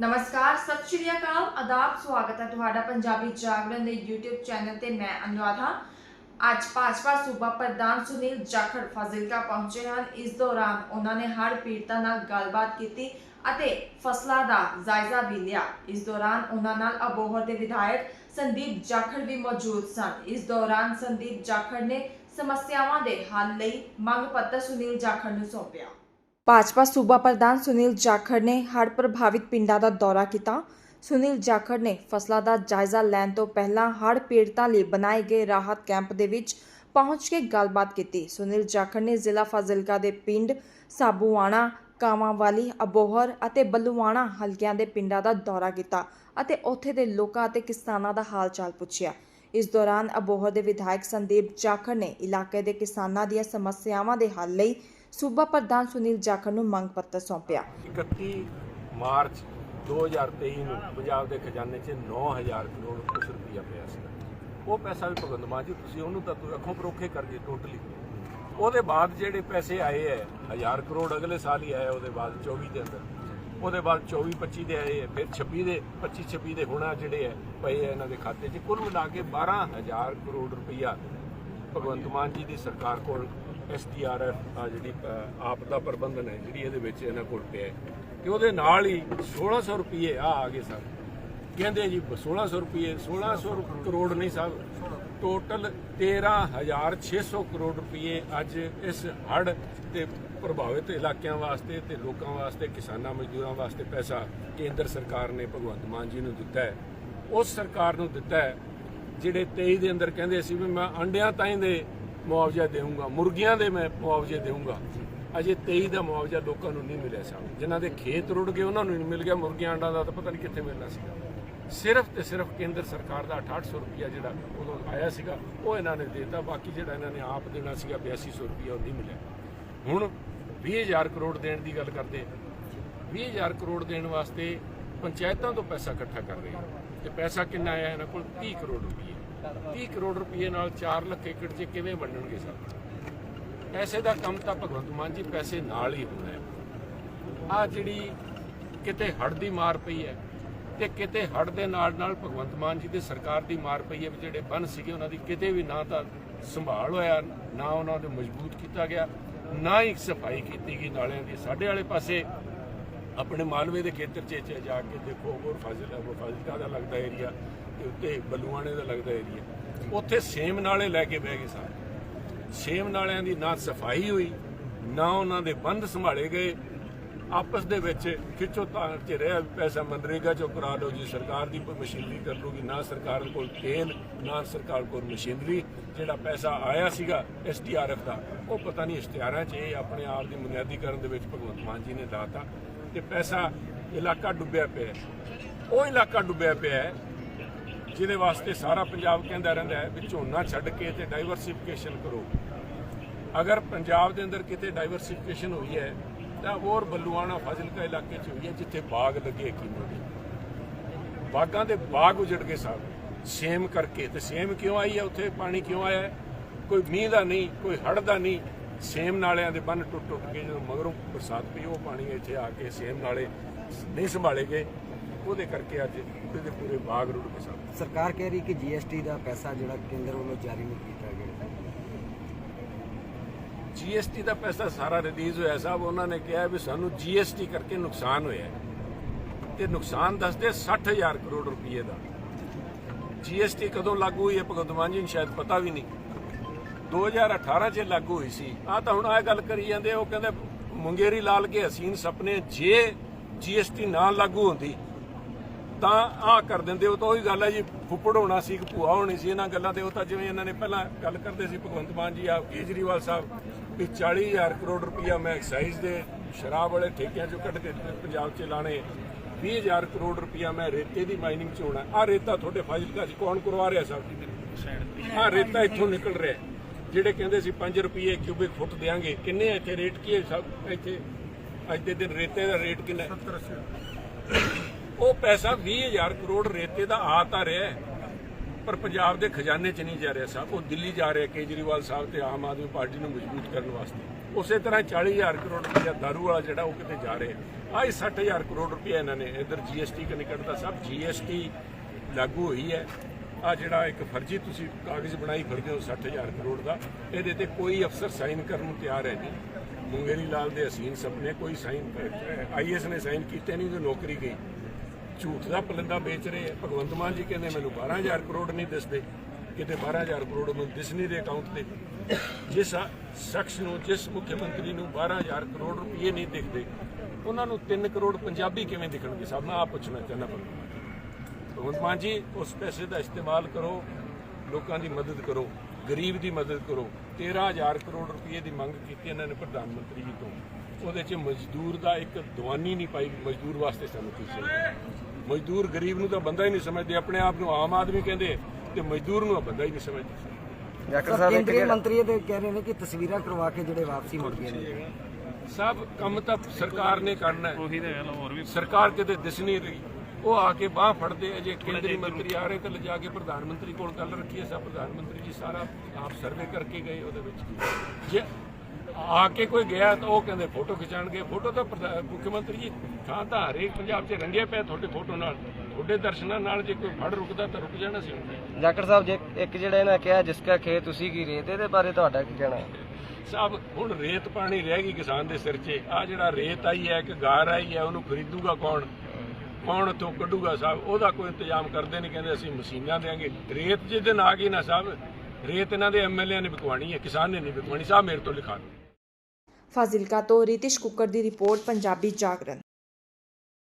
ਨਮਸਕਾਰ, ਸਤਿ ਸ਼੍ਰੀ ਅਕਾਲ, ਆਦਾਬ, ਸਵਾਗਤ ਹੈ ਤੁਹਾਡਾ ਪੰਜਾਬੀ ਜਾਗਰਣ ਦੇ YouTube ਚੈਨਲ ਤੇ ਮੈਂ ਅਨੁਰਾਧਾ। ਅੱਜ ਭਾਜਪਾ ਸੂਬਾ ਪ੍ਰਧਾਨ ਸੁਨੀਲ ਜਾਖੜ ਫਾਜ਼ਿਲਕਾ ਪਹੁੰਚੇ ਹਨ। ਇਸ ਦੌਰਾਨ ਉਹਨਾਂ ਨੇ ਹਰ ਪੀੜਤਾਂ ਨਾਲ ਗੱਲਬਾਤ ਕੀਤੀ ਅਤੇ ਫਸਲਾਂ ਦਾ ਜਾਇਜ਼ਾ ਵੀ ਲਿਆ। ਇਸ ਦੌਰਾਨ ਉਹਨਾਂ ਨਾਲ ਅਬੋਹਰ ਦੇ ਵਿਧਾਇਕ ਸੰਦੀਪ ਜਾਖੜ ਵੀ ਮੌਜੂਦ ਸਨ। ਇਸ ਦੌਰਾਨ ਸੰਦੀਪ ਜਾਖੜ ਨੇ ਸਮੱਸਿਆਵਾਂ ਦੇ ਹੱਲ ਲਈ ਮੰਗ ਪੱਤਰ ਸੁਨੀਲ ਜਾਖੜ ਨੂੰ ਸੌਂਪਿਆ। ਭਾਜਪਾ ਸੂਬਾ ਪ੍ਰਧਾਨ ਸੁਨੀਲ ਜਾਖੜ ਨੇ ਹੜ੍ਹ ਪ੍ਰਭਾਵਿਤ ਪਿੰਡਾਂ ਦਾ ਦੌਰਾ ਕੀਤਾ। ਸੁਨੀਲ ਜਾਖੜ ਨੇ ਫਸਲਾਂ ਦਾ ਜਾਇਜ਼ਾ ਲੈਣ ਤੋਂ ਪਹਿਲਾਂ ਹੜ੍ਹ ਪੀੜਤਾਂ ਲਈ ਬਣਾਏ ਗਏ ਰਾਹਤ ਕੈਂਪ ਦੇ ਵਿੱਚ ਪਹੁੰਚ ਕੇ ਗੱਲਬਾਤ ਕੀਤੀ। ਸੁਨੀਲ ਜਾਖੜ ਨੇ ਜ਼ਿਲ੍ਹਾ ਫਾਜ਼ਿਲਕਾ ਦੇ ਪਿੰਡ ਸਾਬੂਆਣਾ, ਕਾਵਾਂਵਾਲੀ, ਅਬੋਹਰ ਅਤੇ ਬੱਲੂਆਣਾ ਹਲਕਿਆਂ ਦੇ ਪਿੰਡਾਂ ਦਾ ਦੌਰਾ ਕੀਤਾ ਅਤੇ ਉੱਥੇ ਦੇ ਲੋਕਾਂ ਅਤੇ ਕਿਸਾਨਾਂ ਦਾ ਹਾਲ ਚਾਲ ਪੁੱਛਿਆ। ਇਸ ਦੌਰਾਨ ਅਬੋਹਰ ਦੇ ਵਿਧਾਇਕ ਸੰਦੀਪ ਜਾਖੜ ਨੇ ਇਲਾਕੇ ਦੇ ਕਿਸਾਨਾਂ ਦੀਆਂ ਸਮੱਸਿਆਵਾਂ ਦੇ ਹੱਲ ਲਈ ਸੂਬਾ ਪ੍ਰਧਾਨ ਸੁਨੀਲ ਜਾਖੜ ਨੂੰ ਮੰਗ ਪੱਤਰ ਸੌਂਪਿਆ। 31 ਮਾਰਚ 2023 ਨੂੰ ਪੰਜਾਬ ਦੇ ਖਜ਼ਾਨੇ 'ਚ 9000 ਕਰੋੜ ਕੁਛ ਰੁਪਈਆ ਪਿਆ ਸੀ। ਉਹ ਪੈਸਾ ਵੀ ਭਗਵੰਤ ਮਾਨ ਜੀ, ਤੁਸੀਂ ਉਹਨੂੰ ਤਾਂ ਅੱਖੋਂ ਪਰੋਖੇ ਕਰ ਗਏ ਟੋਟਲੀ ਉਹਦੇ ਬਾਅਦ ਜਿਹੜੇ ਪੈਸੇ ਆਏ ਹੈ 1000 ਕਰੋੜ ਅਗਲੇ ਸਾਲ ਹੀ ਆਇਆ ਉਹਦੇ ਬਾਅਦ 24 ਦੇ ਅੰਦਰ। ਉਹਦੇ ਬਾਅਦ 24 25 ਦੇ ਆਏ ਹੈ ਫਿਰ 26 ਦੇ 25 26 ਦੇ ਹੁਣਾ ਜਿਹੜੇ ਹੈ ਪਏ ਹੈ ਇਹਨਾਂ ਦੇ ਖਾਤੇ 'ਚ। ਕੁੱਲ ਮਿਲਾ ਕੇ 12000 ਕਰੋੜ ਰੁਪਇਆ ਭਗਵੰਤ ਮਾਨ ਜੀ ਦੀ ਸਰਕਾਰ ਕੋਲ ਐਸਡੀਆਰਐਫ ਆ ਜਿਹੜੀ ਅ, ਆਪਦਾ ਪ੍ਰਬੰਧਨ ਹੈ ਜਿਹੜੀ ਇਹਦੇ ਵਿੱਚ ਇਹਨਾਂ ਕੋਲ ਪਿਆ ਕਿ ਉਹਦੇ ਨਾਲ ਹੀ 1600 ਰੁਪਏ ਆ ਆ ਗਏ ਸਰ। ਕਹਿੰਦੇ ਜੀ 1600 ਰੁਪਏ 1600 ਕਰੋੜ ਨਹੀਂ ਸਾਹਿਬ ਟੋਟਲ 13600 ਕਰੋੜ ਰੁਪਏ ਅੱਜ ਇਸ ਹੜ ਤੇ ਪ੍ਰਭਾਵਿਤ ਇਲਾਕਿਆਂ ਵਾਸਤੇ ਤੇ ਲੋਕਾਂ ਵਾਸਤੇ ਕਿਸਾਨਾਂ ਮਜ਼ਦੂਰਾਂ ਵਾਸਤੇ ਪੈਸਾ ਕੇਂਦਰ ਸਰਕਾਰ ਨੇ ਭਗਵੰਤ ਮਾਨ ਜੀ ਨੂੰ ਦਿੱਤਾ ਹੈ। ਉਸ ਸਰਕਾਰ ਨੂੰ ਦਿੱਤਾ ਹੈ ਜਿਹੜੇ 23 ਦੇ ਅੰਦਰ ਕਹਿੰਦੇ ਸੀ ਵੀ ਮੈਂ ਅੰਡਿਆਂ ਤਾਈਂ ਦੇ ਮੁਆਵਜ਼ਾ ਦੇਵਾਂਗਾ ਮੁਰਗੀਆਂ ਦੇ ਮੈਂ ਮੁਆਵਜ਼ੇ ਦੇਵਾਂਗਾ ਅਜੇ 23 ਦਾ ਮੁਆਵਜ਼ਾ ਲੋਕਾਂ ਨੂੰ ਨਹੀਂ ਮਿਲਿਆ ਸਾਹਿਬ ਜਿਨ੍ਹਾਂ ਦੇ ਖੇਤ ਰੁੜ ਗਏ, ਉਹਨਾਂ ਨੂੰ ਨਹੀਂ ਮਿਲ ਗਿਆ। ਮੁਰਗੀਆਂ ਅੰਡਾਂ ਦਾ ਤਾਂ ਪਤਾ ਨਹੀਂ ਕਿੱਥੇ ਮਿਲਣਾ ਸੀਗਾ। ਸਿਰਫ ਤੇ ਸਿਰਫ ਕੇਂਦਰ ਸਰਕਾਰ ਦਾ 6800 ਰੁਪਇਆ ਜਿਹੜਾ ਉਦੋਂ ਆਇਆ ਸੀਗਾ, ਉਹ ਇਹਨਾਂ ਨੇ ਦਿੱਤਾ। ਬਾਕੀ ਜਿਹੜਾ ਇਹਨਾਂ ਨੇ ਆਪ ਦੇਣਾ ਸੀਗਾ 8200 ਰੁਪਇਆ ਉਹ ਨਹੀਂ ਮਿਲਿਆ। ਹੁਣ 20000 ਕਰੋੜ ਦੇਣ ਦੀ ਗੱਲ ਕਰਦੇ। 20000 ਕਰੋੜ ਦੇਣ ਵਾਸਤੇ ਪੰਚਾਇਤਾਂ ਤੋਂ ਪੈਸਾ ਇਕੱਠਾ ਕਰ ਰਹੇ ਆ। ਤੇ ਪੈਸਾ ਕਿੰਨਾ ਆਇਆ ਇਹਨਾਂ ਕੋਲ? 30 ਕਰੋੜ ਰੁਪਏ 30 ਕਰੋੜ ਰੁਪਏ ਨਾਲ 4 ਲੱਖ ਏਕੜ 'ਚ ਕਿਵੇਂ ਵੰਡਣਗੇ ਸਰ? ਪੈਸੇ ਦਾ ਕੰਮ ਤਾਂ ਭਗਵੰਤ ਮਾਨ ਜੀ ਪੈਸੇ ਨਾਲ ਹੀ ਹੁੰਦਾ ਹੈ। ਆ ਜਿਹੜੀ ਕਿਤੇ ਹੜ ਦੀ ਮਾਰ ਪਈ ਹੈ ਤੇ ਕਿਤੇ ਹੜ ਦੇ ਨਾਲ ਨਾਲ ਭਗਵੰਤ ਮਾਨ ਜੀ ਦੀ ਸਰਕਾਰ ਦੀ ਮਾਰ ਪਈ ਹੈ ਵੀ ਜਿਹੜੇ ਬੰਨ ਸੀਗੇ ਉਹਨਾਂ ਦੀ ਕਿਤੇ ਵੀ ਨਾ ਤਾਂ ਸੰਭਾਲ ਹੋਇਆ, ਨਾ ਉਹਨਾਂ ਨੂੰ ਮਜ਼ਬੂਤ ਕੀਤਾ ਗਿਆ, ਨਾ ਹੀ ਸਫ਼ਾਈ ਕੀਤੀ ਗਈ ਨਾਲਿਆਂ ਦੀ। ਸਾਡੇ ਵਾਲੇ ਪਾਸੇ ਆਪਣੇ ਮਾਲਵੇ ਦੇ ਖੇਤਰ 'ਚ ਜਾ ਕੇ ਦੇਖੋ ਹੋਰ ਫਾਜ਼ਿਲ ਫਾਜ਼ਿਲਕਾ ਦਾ ਲੱਗਦਾ ਏਰੀਆ ਤੇ ਉੱਤੇ ਬਲੂਆਣੇ ਦਾ ਲੱਗਦਾ ਏਰੀਆ ਉੱਥੇ ਸੇਮ ਨਾਲੇ ਲੈ ਕੇ ਬਹਿ ਗਏ ਸਾਰੇ। ਸੇਮ ਨਾਲਿਆਂ ਦੀ ਨਾ ਸਫ਼ਾਈ ਹੋਈ, ਨਾ ਉਹਨਾਂ ਦੇ ਬੰਦ ਸੰਭਾਲੇ ਗਏ। ਆਪਸ ਦੇ ਵਿੱਚ ਖਿੱਚੋ ਤਾਣ ਚ ਰਿਹਾ, ਪੈਸਾ ਮਨਰੇਗਾ ਚੋਂ ਕਰਾ ਲਓ ਜੀ। ਸਰਕਾਰ ਦੀ ਕੋਈ ਮਸ਼ੀਨਰੀ ਕਰ ਲੂਗੀ, ਨਾ ਸਰਕਾਰ ਕੋਲ ਤੇਲ, ਨਾ ਸਰਕਾਰ ਕੋਲ ਮਸ਼ੀਨਰੀ। ਜਿਹੜਾ ਪੈਸਾ ਆਇਆ ਸੀਗਾ ਐਸਡੀਆਰਐਫ ਦਾ, ਉਹ ਪਤਾ ਨਹੀਂ ਇਸ਼ਤਿਹਾਰਾਂ 'ਚ ਇਹ ਆਪਣੇ ਆਪ ਦੀ ਬੁਨਿਆਦੀ ਕਰਨ ਦੇ ਵਿੱਚ ਭਗਵੰਤ ਮਾਨ ਜੀ ਨੇ ਦਾਤਾ ਤੇ ਪੈਸਾ ਇਲਾਕਾ ਡੁੱਬਿਆ ਪਿਆ ਉਹ ਇਲਾਕਾ ਡੁੱਬਿਆ ਪਿਆ ਜਿਹਦੇ ਵਾਸਤੇ ਸਾਰਾ ਪੰਜਾਬ ਕਹਿੰਦਾ ਰਹਿੰਦਾ ਹੈ ਵੀ ਝੋਨਾ ਛੱਡ ਕੇ ਤੇ ਡਾਈਵਰਸਿਫਿਕੇਸ਼ਨ ਕਰੋ। ਅਗਰ ਪੰਜਾਬ ਦੇ ਅੰਦਰ ਕਿਤੇ ਡਾਈਵਰਸਿਫਿਕੇਸ਼ਨ ਹੋਈ ਹੈ, ਤਾਂ ਹੋਰ ਬੱਲੂਆਣਾ ਫਾਜ਼ਿਲਕਾ ਇਲਾਕੇ 'ਚ ਹੋਈ ਹੈ, ਜਿੱਥੇ ਬਾਗ ਲੱਗੇ ਕਿੰਨੋ ਦੇ। ਬਾਗਾਂ ਦੇ ਬਾਗ ਉਜੜ ਗਏ ਸਭ। ਸੇਮ ਕਰਕੇ ਤੇ ਸੇਮ ਕਿਉਂ ਆਈ ਹੈ ਉੱਥੇ? ਪਾਣੀ ਕਿਉਂ ਆਇਆ? ਕੋਈ ਮੀਂਹ ਦਾ ਨਹੀਂ, ਕੋਈ ਹੜ ਦਾ ਨਹੀਂ। ਸੇਮ ਨਾਲਿਆਂ ਦੇ ਬੰਨ ਟੁੱਟ ਟੁੱਟ ਕੇ ਜਦੋਂ ਮਗਰੋਂ ਬਰਸਾਤ ਪਈ ਉਹ ਪਾਣੀ ਇੱਥੇ ਆ ਕੇ ਸੇਮ ਨਾਲੇ ਨਹੀਂ ਸੰਭਾਲੇ ਗਏ। ਉਹਦੇ ਕਰਕੇ ਅੱਜ ਪੂਰੇ ਦੇ ਪੂਰੇ ਬਾਗ ਰੁੜ ਗਏ ਸਭ ਸਰਕਾਰ ਕਹਿ ਰਹੀ ਕਿ ਜੀਐਸਟੀ ਦਾ ਪੈਸਾ ਜਿਹੜਾ ਕੇਂਦਰ ਵੱਲੋਂ ਜਾਰੀ ਨਹੀਂ ਕੀਤਾ ਗਿਆ। ਜੀਐਸਟੀ ਦਾ ਪੈਸਾ ਸਾਰਾ ਰਿਲੀਜ਼ ਹੋਇਆ ਸਾਹਿਬ। ਉਹਨਾਂ ਨੇ ਕਿਹਾ ਵੀ ਸਾਨੂੰ ਜੀਐਸਟੀ ਕਰਕੇ ਨੁਕਸਾਨ ਹੋਇਆ। ਤੇ ਨੁਕਸਾਨ ਦੱਸਦੇ 60000 ਕਰੋੜ ਰੁਪਏ ਦਾ। ਜੀਐਸਟੀ ਕਦੋਂ ਲਾਗੂ ਹੋਈ ਹੈ ਭਗਵੰਤ ਮਾਨ ਜੀ ਨੂੰ ਸ਼ਾਇਦ ਪਤਾ ਵੀ ਨਹੀਂ। 2018 ਚ ਲਾਗੂ ਹੋਈ ਸੀ। ਆ ਤਾਂ ਹੁਣ ਆ ਗੱਲ ਕਰੀ ਜਾਂਦੇ ਉਹ ਕਹਿੰਦੇ ਮੁੰਗੇਰੀ ਲਾਲ ਕੇ ਹਸੀਨ ਸੁਪਨੇ ਜੇ ਜੀਐਸਟੀ ਨਾ ਲਾਗੂ ਹੁੰਦੀ। ਤਾਂ ਆ ਕਰ ਦਿੰਦੇ ਉਹ ਤਾਂ ਉਹੀ ਗੱਲ ਹੈ ਜੀ, ਫੁੱਫੜ ਹੋਣਾ ਸੀ ਕਿ ਭੂਆ ਹੋਣੀ ਸੀ, ਇਹਨਾਂ ਗੱਲਾਂ ਤੇ ਉਹ ਤਾਂ ਜਿਵੇਂ ਇਹਨਾਂ ਨੇ ਪਹਿਲਾਂ ਗੱਲ ਕਰਦੇ ਸੀ, ਭਗਵੰਤ ਮਾਨ ਜੀ ਆ ਕੇਜਰੀਵਾਲ ਸਾਹਿਬ, ਵੀ 40000 ਕਰੋੜ ਰੁਪਈਆ ਮੈਂ ਐਕਸਾਈਜ਼ ਦੇ ਸ਼ਰਾਬ ਵਾਲੇ ਠੇਕਿਆਂ ਚੋਂ ਕੱਢ ਕੇ ਪੰਜਾਬ 'ਚ ਲਾਣੇ 20000 ਕਰੋੜ ਰੁਪਇਆ ਮੈਂ ਰੇਤੇ ਦੀ ਮਾਈਨਿੰਗ 'ਚ ਹੋਣਾ। ਆ ਰੇਤਾ ਤੁਹਾਡੇ ਫਾਜ਼ਿਲਕਾ 'ਚ ਕੌਣ ਕਰਵਾ ਰਿਹਾ ਸਾਹਿਬ? ਆ ਰੇਤਾ ਇੱਥੋਂ ਨਿਕਲ ਰਿਹਾ। ਜਿਹੜੇ ਕਹਿੰਦੇ ਸੀ 5 ਰੁਪਏ ਕਿਊਬਿਕ ਫੁੱਟ ਦੇਾਂਗੇ ਕਿੰਨੇ ਇੱਥੇ? ਰੇਟ ਕੀ ਹੈ ਸਭ ਇੱਥੇ? ਅੱਜ ਦੇ ਦਿਨ ਰੇਤੇ ਦਾ ਰੇਟ ਕਿੰਨਾ ਹੈ? ਉਹ ਪੈਸਾ 20000 ਕਰੋੜ ਰੇਤੇ ਦਾ ਆ ਤਾਂ ਰਿਹਾ ਪਰ ਪੰਜਾਬ ਦੇ ਖਜ਼ਾਨੇ 'ਚ ਨਹੀਂ ਜਾ ਰਿਹਾ ਸਾਹਿਬ ਉਹ ਦਿੱਲੀ ਜਾ ਰਿਹਾ ਕੇਜਰੀਵਾਲ ਸਾਹਿਬ ਤੇ ਆਮ ਆਦਮੀ ਪਾਰਟੀ ਨੂੰ ਮਜ਼ਬੂਤ ਕਰਨ ਵਾਸਤੇ। ਉਸੇ ਤਰ੍ਹਾਂ 40000 ਕਰੋੜ ਰੁਪਇਆ ਦਾਰੂ ਵਾਲਾ ਜਿਹੜਾ ਉਹ ਕਿਤੇ ਜਾ ਰਿਹਾ ਆਹ 60000 ਕਰੋੜ ਰੁਪਏ ਇਹਨਾਂ ਨੇ। ਇਧਰ ਜੀਐਸਟੀ ਕਨੇ ਕੱਢਦਾ ਸਭ। ਜੀਐਸਟੀ ਲਾਗੂ ਹੋਈ ਹੈ। ਆ ਜਿਹੜਾ ਇੱਕ ਫਰਜ਼ੀ ਤੁਸੀਂ ਕਾਗਜ਼ ਬਣਾਈ ਫਿਰਦੇ ਹੋ 60000 ਕਰੋੜ ਦਾ, ਇਹਦੇ ਤੇ ਕੋਈ ਅਫਸਰ ਸਾਈਨ ਕਰਨ ਨੂੰ ਤਿਆਰ ਹੈ ਨਹੀਂ। ਮੁੰਗੇਰੀ ਲਾਲ ਦੇ ਹਸੀਨ ਸੁਪਨੇ ਕੋਈ ਸਾਈਨ ਆਈਐਸ ਨੇ ਸਾਈਨ ਕੀਤੇ ਨਹੀਂ ਤੇ ਨੌਕਰੀ ਗਈ। ਝੂਠ ਦਾ ਪਲੰਦਾ ਵੇਚ ਰਹੇ ਭਗਵੰਤ ਮਾਨ ਜੀ ਕਹਿੰਦੇ, ਮੈਨੂੰ 12000 ਕਰੋੜ ਨਹੀਂ ਦਿਸਦੇ। ਕਿਤੇ 12000 ਕਰੋੜ ਮੈਨੂੰ ਦਿਸ ਨਹੀਂ ਰਹੇ ਅਕਾਊਂਟ ਤੇ। ਜਿਸ ਸ਼ਖਸ ਨੂੰ, ਜਿਸ ਮੁੱਖ ਮੰਤਰੀ ਨੂੰ 12000 ਕਰੋੜ ਰੁਪਏ ਨਹੀਂ ਦਿਖਦੇ, ਉਹਨਾਂ ਨੂੰ 3 ਕਰੋੜ ਪੰਜਾਬੀ ਕਿਵੇਂ ਦਿਖਣਗੇ? ਸਭ ਮੈਂ ਆਪ ਪੁੱਛਣਾ ਚਾਹੁੰਦਾ ਭਗਵੰਤ ਮਾਨ ਜੀ ਉਸ ਪੈਸੇ ਦਾ ਇਸਤੇਮਾਲ ਕਰੋ ਲੋਕਾਂ ਦੀ ਮਦਦ ਕਰੋ ਗਰੀਬ ਦੀ ਮਦਦ ਕਰੋ। 13000 ਕਰੋੜ ਰੁਪਏ ਦੀ ਮੰਗ ਕੀਤੀ ਇਹਨਾਂ ਨੇ ਪ੍ਰਧਾਨ ਮੰਤਰੀ ਜੀ ਤੋਂ। ਉਹਦੇ 'ਚ ਮਜ਼ਦੂਰ ਦਾ ਇੱਕ ਦਵਾਨੀ ਨਹੀਂ ਪਾਈ ਮਜ਼ਦੂਰ ਵਾਸਤੇ ਸਾਨੂੰ ਕੀ ਚਾਹੀਦਾ ਮਜ਼ਦੂਰ ਗਰੀਬ ਨੂੰ ਤਾਂ ਬੰਦਾ ਹੀ ਨਹੀਂ ਸਮਝਦੇ ਆਪਣੇ ਆਪ ਨੂੰ ਆਮ ਆਦਮੀ ਕਹਿੰਦੇ ਤੇ ਮਜ਼ਦੂਰ ਨੂੰ ਬੰਦਾ ਹੀ ਨਹੀਂ ਸਮਝਦੇ। ਜਾਖੜ ਸਾਹਿਬ ਕੇਂਦਰੀ ਮੰਤਰੀ ਇਹ ਤੇ ਕਹਿ ਰਹੇ ਨੇ ਕਿ ਤਸਵੀਰਾਂ ਕਰਵਾ ਕੇ ਜਿਹੜੇ ਵਾਪਸੀ ਮੁੜ ਗਏ ਨੇ। ਸਭ ਕੰਮ ਤਾਂ ਸਰਕਾਰ ਨੇ ਕਰਨਾ ਹੈ। ਉਹੀ ਤਾਂ ਗੱਲ ਹੋਰ ਵੀ ਸਰਕਾਰ ਕਿਤੇ ਦਿਸ ਨਹੀਂ ਰਹੀ। ਉਹ ਆ ਕੇ ਬਾਹ ਫੜਦੇ ਆ ਜੇ ਕੇਂਦਰੀ ਮੰਤਰੀ ਆ ਰਹੇ ਤਾਂ ਲਿਜਾ ਕੇ ਪ੍ਰਧਾਨ ਮੰਤਰੀ ਕੋਲ ਗੱਲ ਰੱਖੀ ਸਭ ਪ੍ਰਧਾਨ ਮੰਤਰੀ ਜੀ ਸਾਰਾ ਆਪ ਸਰਵੇ ਕਰਕੇ ਗਏ ਉਹਦੇ ਵਿੱਚ। ਜੇ ਆ ਕੇ ਕੋਈ ਗਿਆ ਤਾਂ ਉਹ ਕਹਿੰਦੇ ਫੋਟੋ ਖਿਚਾਣਗੇ ਫੋਟੋ ਤਾਂ ਮੁੱਖ ਮੰਤਰੀ ਜੀ ਥਾਂ ਤਾਂ ਹਰੇਕ ਪੰਜਾਬ 'ਚ ਰੰਗੇ ਪਏ ਤੁਹਾਡੇ ਫੋਟੋ ਨਾਲ। ਤੁਹਾਡੇ ਦਰਸ਼ਨਾਂ ਨਾਲ ਜੇ ਕੋਈ ਫੜ ਰੁਕਦਾ ਤਾਂ ਰੁਕ ਜਾਣਾ ਸੀ ਜਾਕਰ ਸਾਹਿਬ ਜੇ ਇੱਕ ਜਿਹੜਾ ਇਹਨਾਂ ਕਿਹਾ ਜਿਸ ਕਾ ਖੇਤ ਤੁਸੀਂ ਕੀ ਰੇਤ ਇਹਦੇ ਬਾਰੇ ਤੁਹਾਡਾ ਕੀ ਕਹਿਣਾ? ਹੈ ਸਾਹਿਬ ਹੁਣ ਰੇਤ ਪਾਣੀ ਰਹਿ ਗਈ ਕਿਸਾਨ ਦੇ ਸਿਰ 'ਚ। ਆ ਜਿਹੜਾ ਰੇਤ ਆਈ ਹੈ ਕਿ ਗਾਰ ਆਈ ਹੈ ਉਹਨੂੰ ਖਰੀਦੂਗਾ ਕੌਣ? ਕੌਣ ਉੱਥੋਂ ਕੱਢੂਗਾ ਸਾਹਿਬ ਉਹਦਾ ਕੋਈ ਇੰਤਜ਼ਾਮ ਕਰਦੇ ਨਹੀਂ ਕਹਿੰਦੇ ਅਸੀਂ ਮਸ਼ੀਨਾਂ ਦੇਾਂਗੇ। ਰੇਤ ਜਿਹਦੇ ਨਾਲ ਆ ਗਈ ਨਾ ਸਾਹਿਬ ਰੇਤ ਇਹਨਾਂ ਦੇ ਐਮਐਲਏ ਨੇ ਵਿਕਵਾਣੀ ਹੈ, ਕਿਸਾਨ ਨੇ ਨਹੀਂ ਵਿਕਵਾਣੀ ਸਾਹਿਬ ਮੇਰੇ ਤੋਂ ਲਿਖਾ ਫਾਜ਼ਿਲਕਾ ਤੋਂ ਰਿਤਿਸ਼ ਕੁੱਕਰ ਦੀ ਰਿਪੋਰਟ, ਪੰਜਾਬੀ ਜਾਗਰਣ।